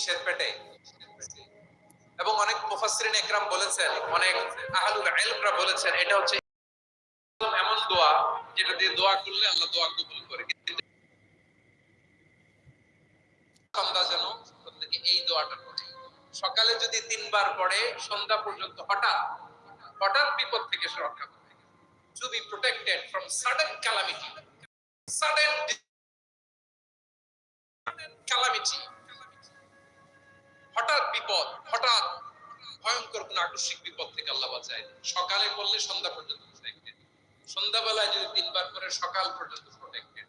কিসের পেটে? এবং অনেক মুফাসসিরিন একরাম বলেছেন, অনেক আহলুল ইলমরা বলেছেন, এটা হচ্ছে এমন দোয়া যেটা দিয়ে দোয়া করলে আল্লাহ দোয়া কবুল করে। কিন্তু সন্ধ্যা যেন এই দোয়াটা পড়ে সকালে যদি তিনবার পড়ে, সন্ধ্যা পর্যন্ত হঠাৎ হঠাৎ বিপদ থেকে সে রক্ষা পাবে। To be protected from sudden calamity sudden calamity হঠাৎ বিপদ হঠাৎ ভয়ঙ্কর কোন আকস্মিক বিপদ থেকে আল্লাহ বাঁচায় সকালে বললে সন্ধ্যা পর্যন্ত protected সন্ধ্যাবেলায় যদি তিনবার করে সকাল পর্যন্ত প্রোটেক্টেড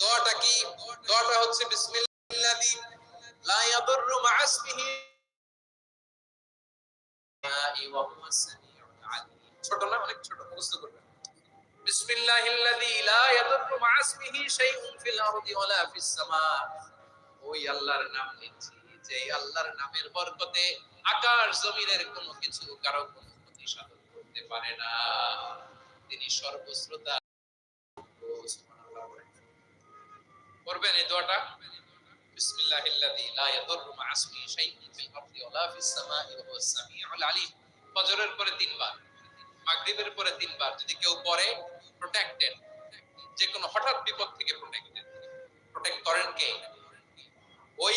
দোয়াটা কি? দোয়াটা হচ্ছে বিসমিল্লাহি লা ইয়াদুররু মা ছোট না অনেক ছোট মুখস্থ করবেন। বিসমিল্লাহিল্লাযী লা ইয়াদুররু মা শাইউন ফিল আরদি ওয়ালা ফিস সামা। ওই আল্লাহর নাম নিচ্ছি যে আল্লাহর নামের বরকতে আকাশ জমিনের কোনো কিছু কারও কোনো ক্ষতি সাধন করতে পারে না। তিনি সর্বশ্রোতা। করবেন এই দোয়াটা? লা মা ফিল আরদি ফিস সামাই ওয়া সামিউল ফজরের পরে তিনবার, মাগরিবের পরে তিনবার যদি কেউ পড়ে প্রোটেক্টেড যে কোনো হঠাৎ বিপদ থেকে প্রোটেক্টেড প্রোটেক্ট করেন কে ওই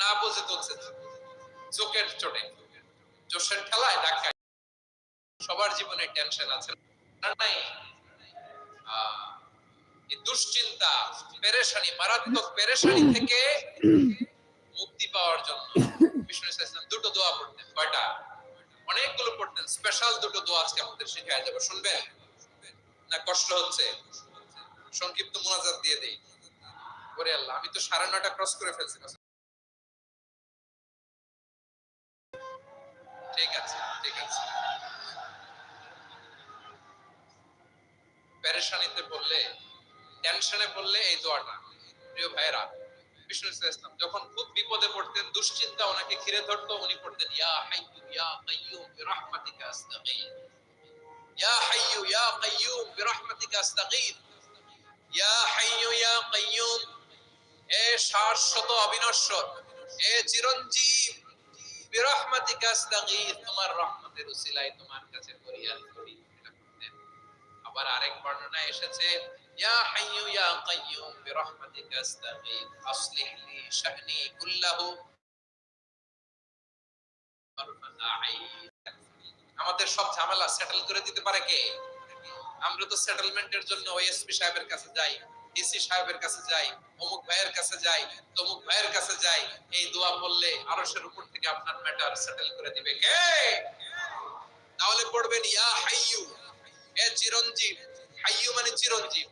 না বুঝে চোখের চোটে। জোশের ঠেলায় সবার জীবনে টেনশন আছে। নাই দুশ্চিন্তা, পেরেশানি, মারাত্মক পেরেশানি থেকে মুক্তি পাওয়ার জন্য বিষ্ণু দুটো দোয়া পড়তেন, কয়টা? অনেকগুলো পড়তেন। স্পেশাল দুটো দোয়া আজকে আমাদের শেখায় যাবে শুনবেন? না, কষ্ট হচ্ছে? সংক্ষিপ্ত মোনাজাত দিয়ে দেই। আল্লাহ, আমি তো সাড়ে নয়টা ক্রস করে ফেলছি। ঠিক আছে ঠিক আছে। পেরেশানিতে টেনশনে এই দোয়াটা, প্রিয় ভাইরা বিষ্ণু ইসলাম, যখন খুব বিপদে পড়তেন, দুশ্চিন্তা ওনাকে ঘিরে উনি পড়তেন, ইয়া হাইয়ু, ইয়া কাইয়ুম ইয়া হাইয়ু, ইয়া কাইয়ুম ইয়া হাইয়ু, ইয়া কাইয়ুম এ শাশ্বত অবিনশ্বর এ চিরঞ্জীব আমাদের সব ঝামেলা সেটেল করে দিতে পারে কে? আমরা তো সেটেলমেন্টের জন্য ওএসপি সাহেবের কাছে যাই। ডিসি সাহেবের কাছে যাই, অমুক ভাইয়ের কাছে যাই, তমুক ভাইয়ের কাছে যাই, এই দোয়া বললে আরশের উপর থেকে আপনার ম্যাটার সেটেল করে দিবে। কে? তাহলে পড়বেন, ইয়া হাইয়ু। এ চিরঞ্জীব। হাইয়ু মানে চিরঞ্জীব।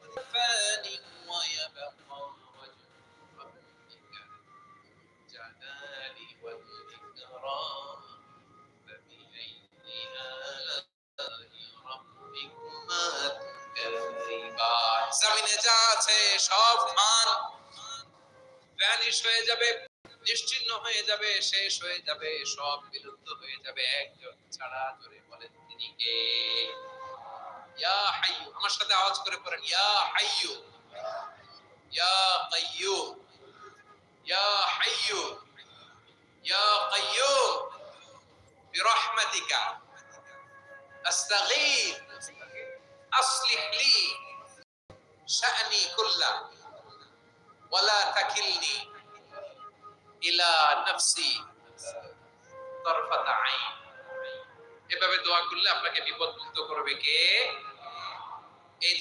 জমিনে যা আছে সব মান ভ্যানিশ হয়ে যাবে নিশ্চিহ্ন হয়ে যাবে শেষ হয়ে যাবে সব বিলুপ্ত হয়ে যাবে একজন ছাড়া জোরে বলেন তিনি কে ইয়া হাইয়ু আমার সাথে আওয়াজ করে পড়েন ইয়া হাইয়ু ইয়া কাইয়ুম ইয়া হাইয়ু ইয়া কাইয়ুম برحمتك استغيث اصلح لي শানি কুল্লা ওয়ালা তাকিলনি ইলা নফসি তরফাতা আইন। এভাবে দোয়া করলে আপনাকে বিপদ মুক্ত করবে কে?